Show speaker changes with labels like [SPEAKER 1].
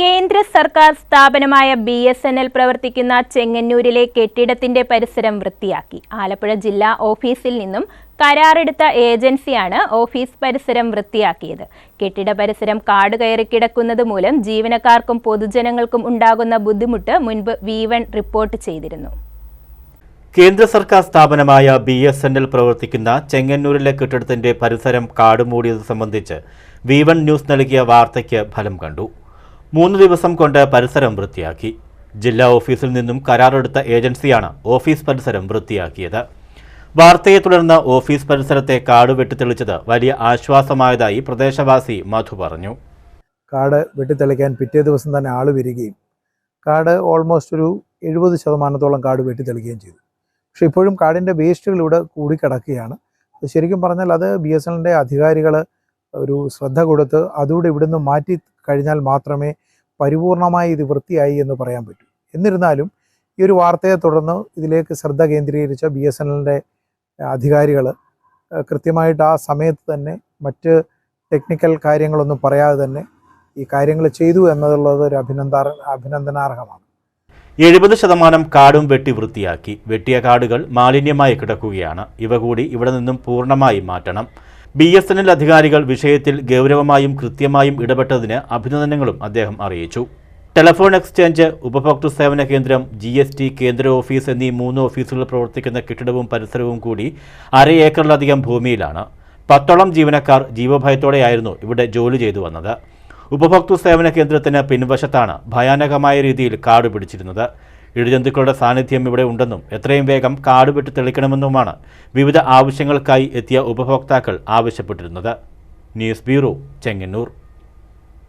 [SPEAKER 1] കേന്ദ്ര സർക്കാർ സ്ഥാപനമായ ബി എസ് എൻ എൽ പ്രവർത്തിക്കുന്ന ചെങ്ങന്നൂരിലെ കെട്ടിടത്തിന്റെ പരിസരം വൃത്തിയാക്കി. ആലപ്പുഴ ജില്ലാ ഓഫീസിൽ നിന്നും കരാറെടുത്ത ഏജൻസിയാണ് ഓഫീസ് പരിസരം വൃത്തിയാക്കിയത്. കെട്ടിട പരിസരം കാട് കയറി കിടക്കുന്നത് മൂലം ജീവനക്കാർക്കും പൊതുജനങ്ങൾക്കും ഉണ്ടാകുന്ന ബുദ്ധിമുട്ട് മുൻപ് വി റിപ്പോർട്ട് ചെയ്തിരുന്നു.
[SPEAKER 2] കേന്ദ്ര സർക്കാർ സ്ഥാപനമായ ബി എസ് എൻ എൽ പ്രവർത്തിക്കുന്ന ചെങ്ങന്നൂരിലെ കെട്ടിടത്തിന്റെ പരിസരം കാടുമൂടിയത് സംബന്ധിച്ച് വി ന്യൂസ് നൽകിയ വാർത്തയ്ക്ക് ഫലം കണ്ടു. മൂന്ന് ദിവസം കൊണ്ട് പരിസരം വൃത്തിയാക്കി. ജില്ലാ ഓഫീസിൽ നിന്നും കരാറെടുത്ത ഏജൻസിയാണ് ഓഫീസ് പരിസരം വൃത്തിയാക്കിയത്. വാർത്തയെ തുടർന്ന് ഓഫീസ് പരിസരത്തെ കാട് വെട്ടിത്തെളിച്ചത് വലിയ ആശ്വാസമായതായി പ്രദേശവാസി മധു പറഞ്ഞു.
[SPEAKER 3] കാട് വെട്ടിത്തെളിക്കാൻ പിറ്റേ ദിവസം തന്നെ ആൾ വരികയും കാട് ഓൾമോസ്റ്റ് ഒരു എഴുപത് ശതമാനത്തോളം കാട് വെട്ടിത്തെളിക്കുകയും ചെയ്തു. പക്ഷെ ഇപ്പോഴും കാടിന്റെ വേസ്റ്റുകൾ ഇവിടെ കൂടിക്കിടക്കുകയാണ്. ശരിക്കും പറഞ്ഞാൽ അത് ബി എസ് എല്ലിന്റെ അധികാരികൾ ഒരു ശ്രദ്ധ കൊടുത്ത് അതുകൂടെ ഇവിടുന്ന് മാറ്റി കഴിഞ്ഞാൽ മാത്രമേ പരിപൂർണമായി ഇത് വൃത്തിയായി എന്ന് പറയാൻ പറ്റൂ. എന്നിരുന്നാലും ഈ ഒരു വാർത്തയെ തുടർന്ന് ഇതിലേക്ക് ശ്രദ്ധ കേന്ദ്രീകരിച്ച ബി എസ് എൻ അധികാരികൾ കൃത്യമായിട്ട് ആ സമയത്ത് തന്നെ മറ്റ് ടെക്നിക്കൽ കാര്യങ്ങളൊന്നും പറയാതെ തന്നെ ഈ കാര്യങ്ങൾ ചെയ്തു എന്നുള്ളത് ഒരു അഭിനന്ദ അഭിനന്ദനാർഹമാണ്.
[SPEAKER 2] എഴുപത് ശതമാനം കാടും വെട്ടി വൃത്തിയാക്കി. വെട്ടിയ കാടുകൾ മാലിന്യമായി കിടക്കുകയാണ്. ഇവ കൂടി ഇവിടെ നിന്നും പൂർണമായി മാറ്റണം. ബി എസ് എൻ എൽ അധികാരികൾ വിഷയത്തിൽ ഗൗരവമായും കൃത്യമായും ഇടപെട്ടതിന് അഭിനന്ദനങ്ങളും അദ്ദേഹം അറിയിച്ചു. ടെലഫോൺ എക്സ്ചേഞ്ച് ഉപഭോക്തൃ സേവന കേന്ദ്രം ജി എസ് ടി കേന്ദ്ര ഓഫീസ് എന്നീ മൂന്ന് ഓഫീസുകൾ പ്രവർത്തിക്കുന്ന കെട്ടിടവും പരിസരവും കൂടി അര ഏക്കറിലധികം ഭൂമിയിലാണ്. പത്തോളം ജീവനക്കാർ ജീവഭയത്തോടെയായിരുന്നു ഇവിടെ ജോലി ചെയ്തു വന്നത്. ഉപഭോക്തൃ സേവന കേന്ദ്രത്തിന് പിൻവശത്താണ് ഭയാനകമായ രീതിയിൽ കാട് പിടിച്ചിരുന്നത്. ഇഴജന്തുക്കളുടെ സാന്നിധ്യം ഇവിടെ ഉണ്ടെന്നും എത്രയും വേഗം കാട് വെട്ടി തെളിക്കണമെന്നുമാണ് വിവിധ ആവശ്യങ്ങൾക്കായി എത്തിയ ഉപഭോക്താക്കൾ ആവശ്യപ്പെട്ടിരുന്നത്. News bureau Chengannur.